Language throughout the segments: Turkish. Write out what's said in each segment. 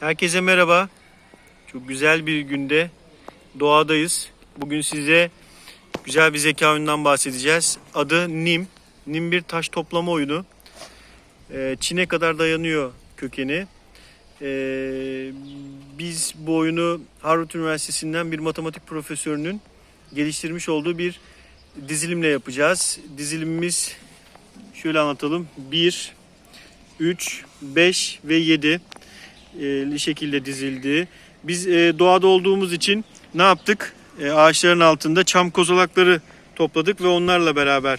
Herkese merhaba. Çok güzel bir günde doğadayız. Bugün size güzel bir zeka oyunundan bahsedeceğiz. Adı Nim. Nim bir taş toplama oyunu. Ee, Çin'e kadar dayanıyor kökeni. Ee, biz bu oyunu Harvard Üniversitesi'nden bir matematik profesörünün geliştirmiş olduğu bir dizilimle yapacağız. Dizilimimiz şöyle anlatalım. 1, 3, 5 ve 7 e, şekilde dizildi. Biz e, doğada olduğumuz için ne yaptık? E, ağaçların altında çam kozalakları topladık ve onlarla beraber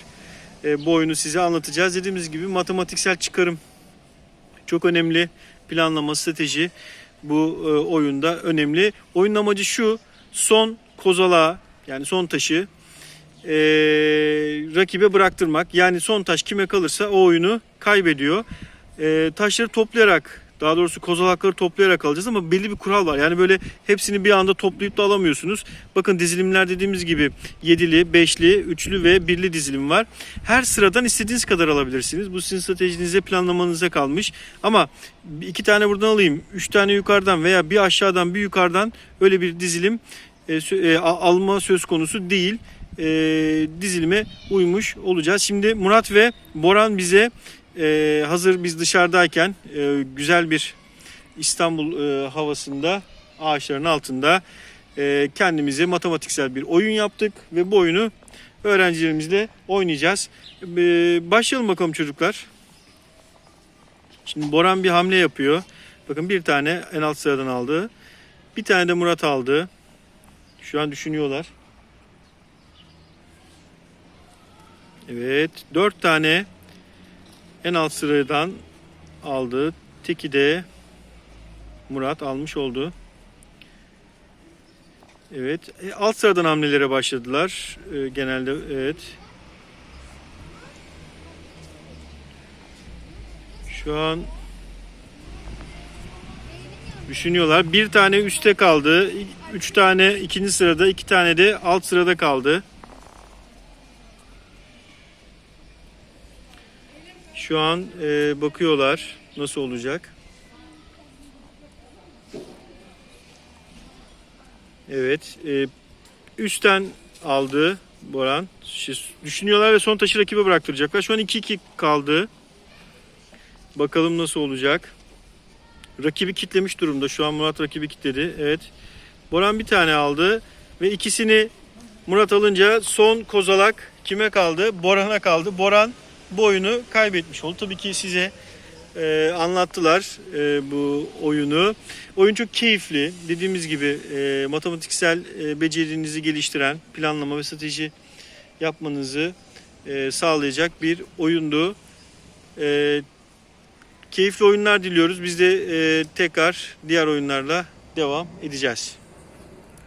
e, bu oyunu size anlatacağız. Dediğimiz gibi matematiksel çıkarım çok önemli. Planlama, strateji bu e, oyunda önemli. Oyunun amacı şu. Son kozalağı yani son taşı e, rakibe bıraktırmak. Yani son taş kime kalırsa o oyunu kaybediyor. E, taşları toplayarak daha doğrusu kozalakları toplayarak alacağız ama belli bir kural var. Yani böyle hepsini bir anda toplayıp da alamıyorsunuz. Bakın dizilimler dediğimiz gibi yedili, beşli, üçlü ve birli dizilim var. Her sıradan istediğiniz kadar alabilirsiniz. Bu sizin stratejinize, planlamanıza kalmış. Ama iki tane buradan alayım, üç tane yukarıdan veya bir aşağıdan bir yukarıdan öyle bir dizilim e, e, alma söz konusu değil. E, dizilime uymuş olacağız. Şimdi Murat ve Boran bize e, hazır biz dışarıdayken e, güzel bir İstanbul e, havasında ağaçların altında e, kendimize matematiksel bir oyun yaptık ve bu oyunu öğrencilerimizle oynayacağız. E, başlayalım bakalım çocuklar. Şimdi Boran bir hamle yapıyor. Bakın bir tane en alt sıradan aldı. Bir tane de Murat aldı. Şu an düşünüyorlar. Evet. Dört tane en alt sıradan aldı. Teki de Murat almış oldu. Evet. E, alt sıradan hamlelere başladılar. E, genelde evet. Şu an düşünüyorlar. Bir tane üstte kaldı. Üç tane ikinci sırada, iki tane de alt sırada kaldı. Şu an e, bakıyorlar nasıl olacak. Evet. E, üstten aldı Boran. Şey, Düşünüyorlar ve son taşı rakibe bıraktıracaklar. Şu an 2-2 kaldı. Bakalım nasıl olacak. Rakibi kitlemiş durumda. Şu an Murat rakibi kitledi. Evet. Boran bir tane aldı. Ve ikisini Murat alınca son kozalak kime kaldı? Boran'a kaldı. Boran bu oyunu kaybetmiş oldu. Tabii ki size e, anlattılar e, bu oyunu. Oyun çok keyifli. Dediğimiz gibi e, matematiksel e, becerinizi geliştiren, planlama ve strateji yapmanızı e, sağlayacak bir oyundu. E, keyifli oyunlar diliyoruz. Biz de e, tekrar diğer oyunlarla devam edeceğiz.